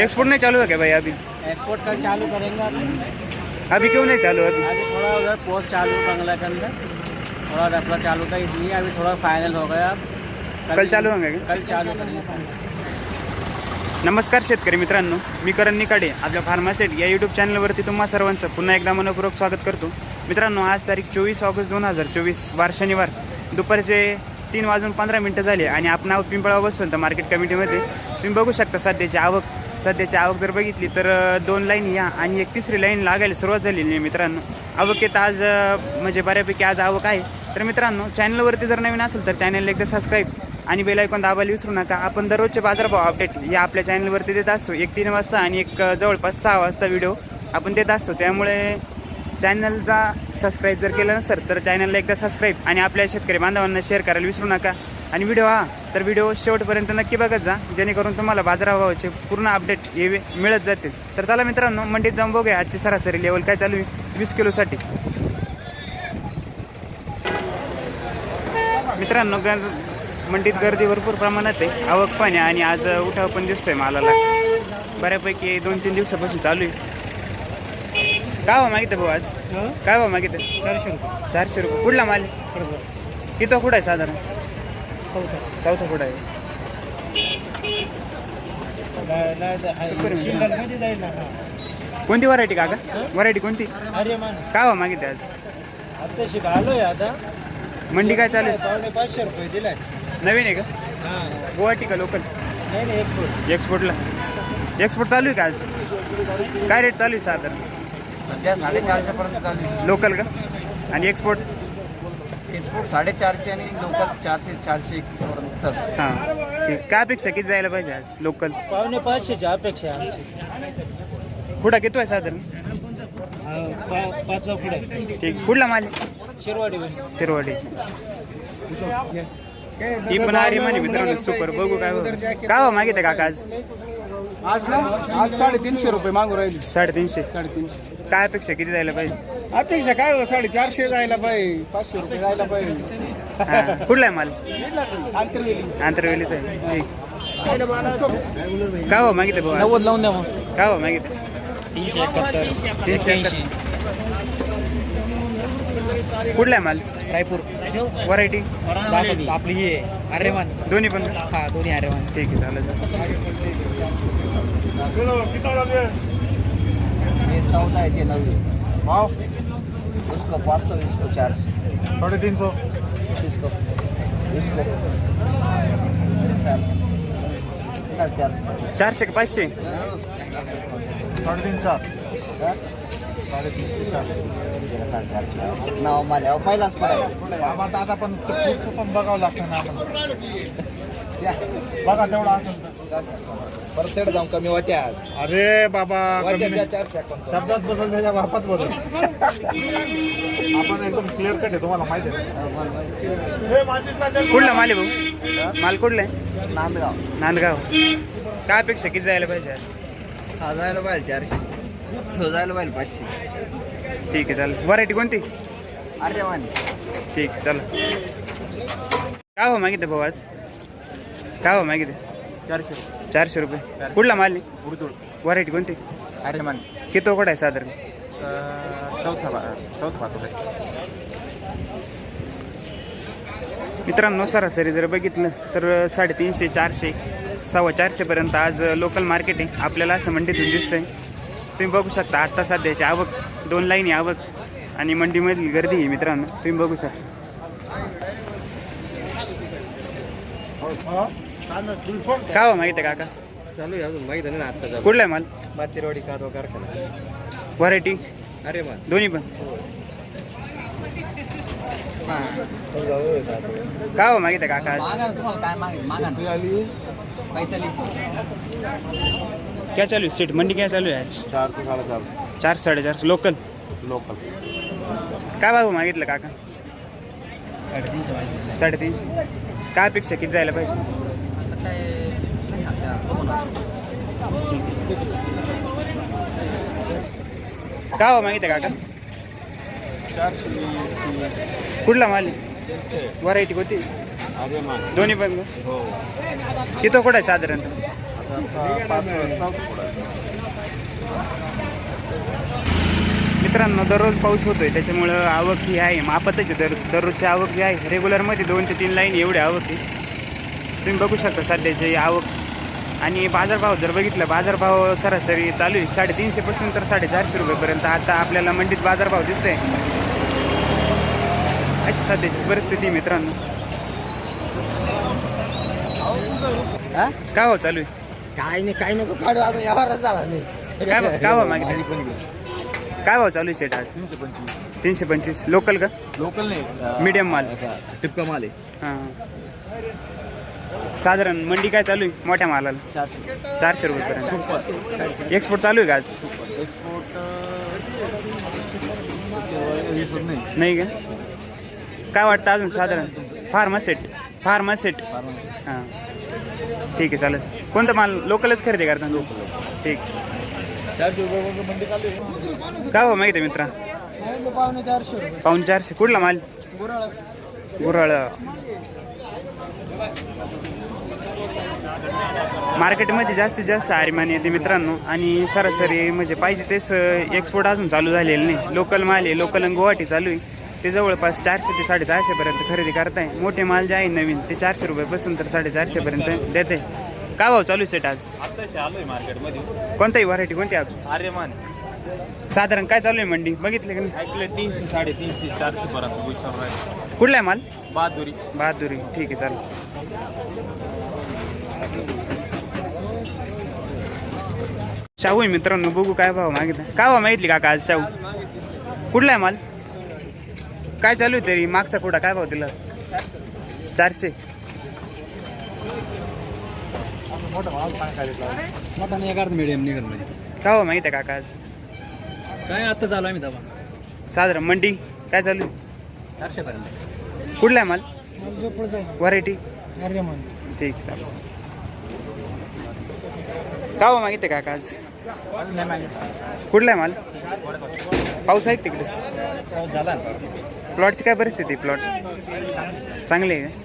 Export नहीं चालू है क्या भाई अभी? एक्सपोर्ट कल चालू करेंगे अभी क्यों नहीं चालू अभी? अभी थोड़ा उधर पोस्ट चालू बंगला के अंदर। थोड़ा रफला चालू था इसलिए अभी थोड़ा फाइनल हो गया अब। कल चालू होंगे? कल चालू करेंगे। नमस्कार शेतकरी मित्रांनो मी करण निकाडे आपल्या फार्मासेट या यूट्यूब चॅनलवरती तुम्हा सर्वांचं पुन्हा एकदा मनपूर्वक स्वागत करतो. मित्रांनो आज तारीख चोवीस ऑगस्ट दोन हजार चोवीस वार शनिवार. दुपारचे तीन वाजून पंधरा मिनटं झाले आणि आपण आहोत पिंपळा वसंत मार्केट कमिटीमध्ये. तुम्ही बघू शकता सध्याची आवक सध्याची आवक जर बघितली तर दोन लाईन या आणि एक तिसरी लाईन लागायला सुरुवात झालेली आहे मित्रांनो. आवकेत आज म्हणजे बऱ्यापैकी आज आवक आहे. तर मित्रांनो चॅनलवरती जर नवीन असेल तर चॅनलला एकदा सबस्क्राईब आणि बेल आयकॉन दाबायला विसरू नका. आपण दररोजचे बाजारभाव अपडेट या आपल्या चॅनलवरती देत असतो. एक तीन वाजता आणि एक जवळपास सहा वाजता व्हिडिओ आपण देत असतो. त्यामुळे चॅनलचा सबस्क्राईब जर केलं नसेल तर चॅनलला एकदा सबस्क्राईब आणि आपल्या शेतकरी बांधवांना शेअर करायला विसरू नका. आणि व्हिडिओ हा तर व्हिडिओ शेवटपर्यंत नक्की बघत जा जेणेकरून तुम्हाला बाजारभावाचे पूर्ण अपडेट हे मिळत जातील. तर चला मित्रांनो मंडीत जाऊन बघूया आजची सरासरी लेवल काय चालू आहे वीस किलोसाठी. मित्रांनो गर मंडीत गर्दी भरपूर प्रमाणात आहे. आवक पण आहे आणि आज उठाव पण दिसतोय मालाला. बऱ्यापैकी दोन तीन दिवसापासून चालू आहे. काय भाव मागितलं भाऊ आज? काय भाव मागितलं? चारशे रुपये. चारशे रुपये. कुठला माल? किती कुठं आहे साधारण? चौथा. चौथा कुठं आहे. कोणती व्हरायटी काका? व्हरायटी कोणती? अरे मान काय भाव मागितलं आज? आता शिकालोय आता. मंडी काय चालू आहे? पावणे पाचशे रुपये दिलाय. नवीन आहे का? हा. गुवाहाटी का लोकल नाही नाही एक्सपोर्ट एक्सपोर्टला एक्सपोर्ट चालू आहे का आज? काय रेट चालू आहे साधारण? सध्या साडेचारशे पर्यंत चालू आहे. लोकल का? आणि एक्सपोर्ट एक्सपोर्ट साडेचारशे आणि लोकल चारशे चारशे एकवीस पर्यंत चालू हां. ठीक काय अपेक्षा? किती जायला पाहिजे आज? लोकल पावणे पाचशेची अपेक्षा आहे आमची. कुठं? किती आहे साधारण? पाचवा पुढे. ठीक. कुठला माल? शिरवाडी शिरवाडी. ही पण आरी म्हणे मित्रांनो सुपर बघू काय होतं. काय भाव मागितलं काका आज? आज ना? आज साडेतीनशे रुपये मागू राहिली. साडेतीनशे. साडेतीनशे. काय अपेक्षा किती जायला पाहिजे? अपेक्षा काय हो? साडेचारशे जायला पाहिजे. पाचशे रुपये जायला पाहिजे. हां. कुठला आहे माल? आंतरवेली. आंतरवेलीचा आहे. ठीक काय भाव मागितलं भाऊ? नव्वद लावून द्या मग. काय भाव मागितलं? तीनशे एकाहत्तर. तीनशे एकाहत्तर. कुठला आहे माल? रायपूर. व्हरायटी? आपली ही आहे. आर्यमान. दोन्ही पण? हा दोन्ही आर्यमान. ठीक आहे चालेल. ये चौदा आहे ते नवी. भाव? उसको पाच सौ इसको चार सौ साढ़े तीन सौ इसको इसको चार सौ चारशे का पाचशे? साढ़े तीन चार साढ़े तीनशे चार नाव अहो पहिलाच पडायला बाबा दादा पण ते पुढचं पण बघावं लागतं ना बघा तेवढा असेल तर. परत जाऊन कमी होत्या अरे बाबा कमी. नाही. चारशे अकाउंट शब्दात बदल त्याच्या बापात बदल. आपण एकदम क्लिअर कट आहे तुम्हाला माहिती आहे. हे. कुठला माल आहे भाऊ माल कुठला? आहे नांदगाव. नांदगाव. काय अपेक्षा किती जायला पाहिजे आज? हा जायला पाहिजे चारशे. तो जायला पाहिजे पाचशे. ठीक आहे चालेल. व्हरायटी कोणती? आर्यमान. ठीक आहे चला काय हो मागितलं भाऊ आज? काय हो मागितलं? चारशे रुपये. चारशे रुपये. कुठला माल आहे? उडदूळ व्हरायटी कोणती? अरे मान किती कुठं आहे साधारण? चौथा चौथा पाच मित्रांनो सरासरी जर बघितलं तर साडेतीनशे चारशे सव्वा चारशेपर्यंत आज लोकल मार्केट आहे. आपल्याला असं मंडीतून दिसतंय. तुम्ही बघू शकता आत्ता सध्याची आवक दोन लाईनी आवक आणि मंडीमधली गर्दी आहे मित्रांनो. तुम्ही बघू शकता. काय हो माहिती आहे काका? चालू आहे अजून माहिती नाही ना आता कुठला आहे माल? मातेरवाडी कादवा कारखाना. व्हरायटी अरे मान दोन्ही पण? काय हो मागितलं काका? आज क्या चालू है सीट मंडी क्या चालू आहे आज? चार ते साडेचार चार. साडेचार लोकल लोकल काय भाऊ मागितलं काका? साडेतीनशे काय अपेक्षा किती जायला पाहिजे? काय बा माहिती आहे काका? चारशे कुठला माल? व्हरायटी कोणती? अरे मान दोन्ही पण का? हो किती कुठं आहे साधारण आता पाच चौथा मित्रांनो दररोज पाऊस होतोय त्याच्यामुळं आवक ही आहे मापतच आहे दर दररोजची आवक जी आहे. रेग्युलरमध्ये दोन ते तीन लाईन एवढी आवक आहे. तुम्ही बघू शकता सध्याची आवक. आणि बाजारभाव जर बघितलं बाजारभाव सरासरी चालू आहे. साडेतीनशेपासून तर साडेचारशे रुपयेपर्यंत आता आपल्याला मंडीत बाजारभाव दिसतोय. अशी सध्याची परिस्थिती आहे मित्रांनो. हा? काय भाव चालू आहे? काय नाही काय नको काढू आता व्यवहारच झाला नाही. काय भाव काय भाव मागितलं? काय भाव चालू आहे शेट आज? तीनशे पंचवीस. तीनशे पंचवीस. लोकल का? लोकल नाही मीडियम माल. टिपका माल आहे. हां. साधारण मंडी काय चालू आहे मोठ्या मालाला? चारशे. चारशे रुपयेपर्यंत. एक्सपोर्ट चालू आहे का आज? एक्सपोर्ट नाही नाही का? काय वाटतं अजून साधारण? फार्मासेट फार्मासेट हां. ठीक आहे चालेल. कोणता माल लोकलच खरेदी करता? ठीक. चारशे रुपये मंडी चालू आहे काय हो माहिती आहे मित्रा? पावणे चारशे. पाऊन चारशे. कुठला माल? गुराळ. मार्केटमध्ये जास्तीत जास्त आरिमान येते मित्रांनो. आणि सरासरी म्हणजे पाहिजे तेच एक्सपोर्ट अजून चालू झालेलं नाही. लोकल माल आहे लोकल आणि गुवाहाटी चालू आहे. ते जवळपास चारशे ते साडेचारशेपर्यंत खरेदी करताय. मोठे माल जे आहे नवीन ते चारशे रुपयापासून तर साडेचारशेपर्यंत देते काय भाव चालू आहे सेट आज? मार्केटमध्ये कोणताही व्हरायटी कोणती आज? आर्यमान. साधारण काय चालू आहे मंडी? बघितलं का नाही? ऐकले तीनशे साडेतीनशे चारशे पर्यंत. कुठला आहे माल? बहादुरी. बहादुरी. ठीक आहे चालेल. शाहू आहे मित्रांनो बघू काय भाव मागितला. काय भाव मागितली काका आज शाहू? कुठला आहे माल? काय चालू आहे तरी? मागचा कुठं? काय भाव दिला? चारशे. मोठा नाही एका मिडियम निघत नाही काय भाव माहिती आहे काका आज? काय आता चालू आहे मी दबा साधारण मंडी? काय चालू आहे? चारशे पर्यंत कुठला आहे माल? जो पुढचा व्हरायटी ठीक आहे चालेल. काय भाव मागितले काका आज? कुठला आहे माल? पाऊस आहे का तिकडे? झाला प्लॉटची काय परिस्थिती प्लॉट? चांगली आहे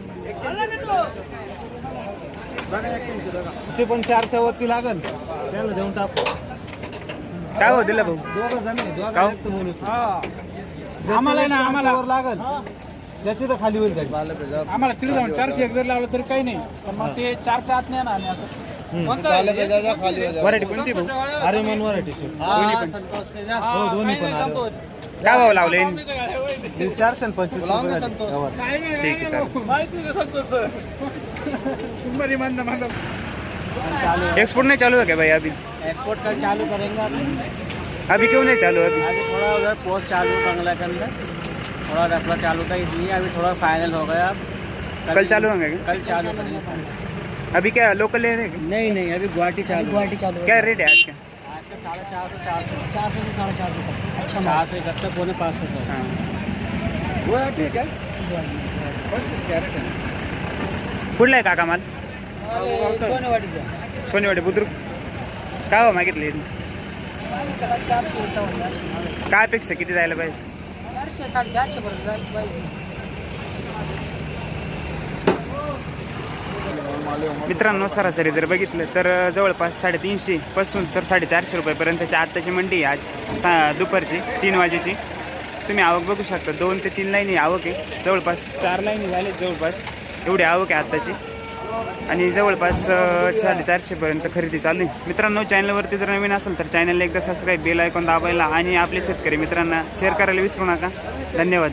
पण चारच्या वरती लागल. त्याला देऊन टाक. का काय भाव दिला भाऊ? बोलू. आम्हाला ना आम्हाला. लागल. ज्याची तर खाली होईल गाडी. आम्हाला तिथे जाऊन चारशे एक जर लावलं तरी काही नाही. पण मग ते चारच्या आत नाही ना आणि असं. कोणतं आहे? व्हरायटी कोणती भाऊ? अरे मन वरायटी हो दोन्ही पण. अरे काय भाव लावले? हे चारशे आणि पंचवीस रुपये झाले. व्यवहार. ठीक आहे चालेल. माहिती आहे संतोष. बरी मंद मंद. एक्सपोर्ट नहीं चालू है क्या भाई अभी? एक्सपोर्ट कल चालू करेंगे. अभी अभी क्यों नहीं चालू अभी? अभी थोड़ा उधर पोस्ट चालू बंगला के अंदर. थोड़ा रफला चालू था इसलिए अभी थोड़ा फाइनल हो गया। अब कल चालू होंगे कल चालू करेंगे अभी क्या लोकल ले रहे हैं नहीं नहीं अभी गुवाहाटी चालू गुवाहाटी चालू क्या रेट है आज का? आज का साढ़े चार सौ चार सौ। चार सौ से साढ़े चार सौ तक। अच्छा चार सौ इकहत्तर पौने पाँच सौ तक। हाँ। गुवाहाटी है क्या? बस कैरेट है। कुठला आहे काका माल? सोनेवाडी बुद्रुक। काय मागितले? त्याला चारशे सव्वा चारशे काय अपेक्षा किती जायला पाहिजे? चारशे साडेचारशे पर्यंत जायला पाहिजे मित्रांनो सरासरी जर बघितलं तर जवळपास साडेतीनशे पासून तर साडेचारशे रुपयापर्यंतची आत्ताची मंडी आज सा दुपारची तीन वाजेची. तुम्ही आवक बघू शकता. दोन ते तीन लाईनी आवक आहे. जवळपास चार लाईनी झाले जवळपास. एवढी आवक आहे आत्ताची. आणि जवळपास साडे चारशेपर्यंत खरेदी चालू आहे. मित्रांनो चॅनलवरती जर नवीन असेल तर चॅनलला एकदा सबस्क्राईब बेल ऐकून दाबायला आणि आपले शेतकरी मित्रांना शेअर करायला विसरू नका. धन्यवाद.